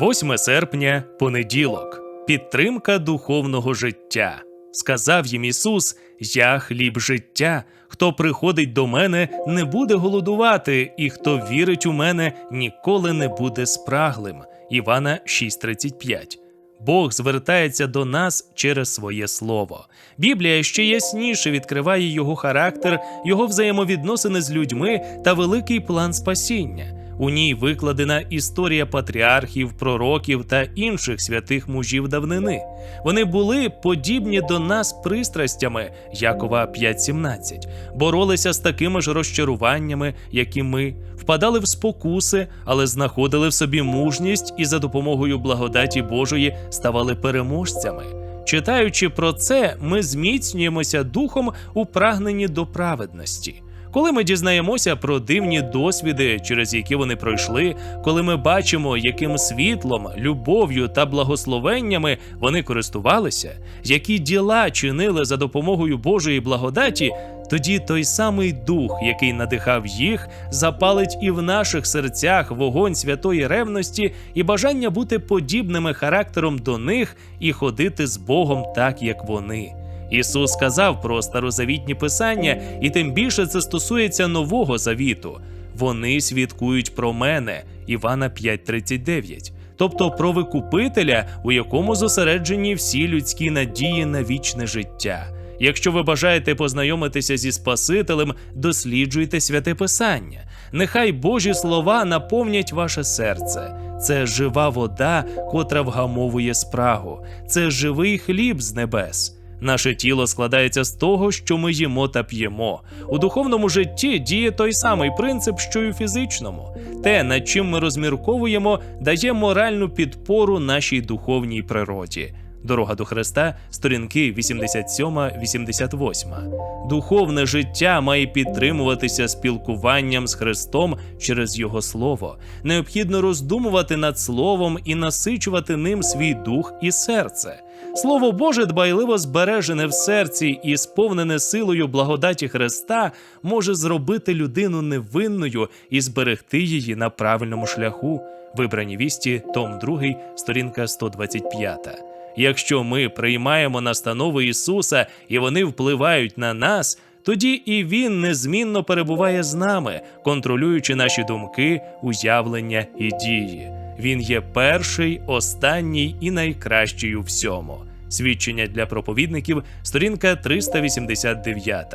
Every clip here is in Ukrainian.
8 серпня, понеділок. Підтримка духовного життя. Сказав їм Ісус: Я хліб життя. Хто приходить до мене, не буде голодувати, і хто вірить у мене, ніколи не буде спраглим. Івана 6:35. Бог звертається до нас через своє слово. Біблія ще ясніше відкриває його характер, його взаємовідносини з людьми та великий план спасіння. У ній викладена історія патріархів, пророків та інших святих мужів давнини. Вони були подібні до нас пристрастями Якова 5.17, боролися з такими ж розчаруваннями, як і ми, впадали в спокуси, але знаходили в собі мужність і за допомогою благодаті Божої ставали переможцями. Читаючи про це, ми зміцнюємося духом у прагненні до праведності. Коли ми дізнаємося про дивні досвіди, через які вони пройшли, коли ми бачимо, яким світлом, любов'ю та благословеннями вони користувалися, які діла чинили за допомогою Божої благодаті, тоді той самий дух, який надихав їх, запалить і в наших серцях вогонь святої ревності і бажання бути подібними характером до них і ходити з Богом так, як вони. Ісус сказав про старозавітні писання, і тим більше це стосується нового завіту. Вони свідкують про мене, Івана 5:39, тобто про викупителя, у якому зосереджені всі людські надії на вічне життя. Якщо ви бажаєте познайомитися зі Спасителем, досліджуйте святе Писання. Нехай Божі слова наповнять ваше серце. Це жива вода, котра вгамовує спрагу, це живий хліб з небес. Наше тіло складається з того, що ми їмо та п'ємо. У духовному житті діє той самий принцип, що й у фізичному. Те, над чим ми розмірковуємо, дає моральну підпору нашій духовній природі. Дорога до Христа, сторінки 87-88. Духовне життя має підтримуватися спілкуванням з Христом через Його Слово. Необхідно роздумувати над Словом і насичувати ним свій дух і серце. Слово Боже, дбайливо збережене в серці і сповнене силою благодаті Христа, може зробити людину невинною і зберегти її на правильному шляху. Вибрані вісті, том 2, сторінка 125. Якщо ми приймаємо настанови Ісуса і вони впливають на нас, тоді і Він незмінно перебуває з нами, контролюючи наші думки, уявлення і дії. Він є перший, останній і найкращий у всьому. Свідчення для проповідників, сторінка 389.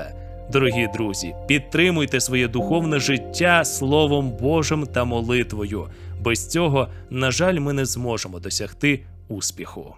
Дорогі друзі, підтримуйте своє духовне життя Словом Божим та молитвою. Без цього, на жаль, ми не зможемо досягти успіху.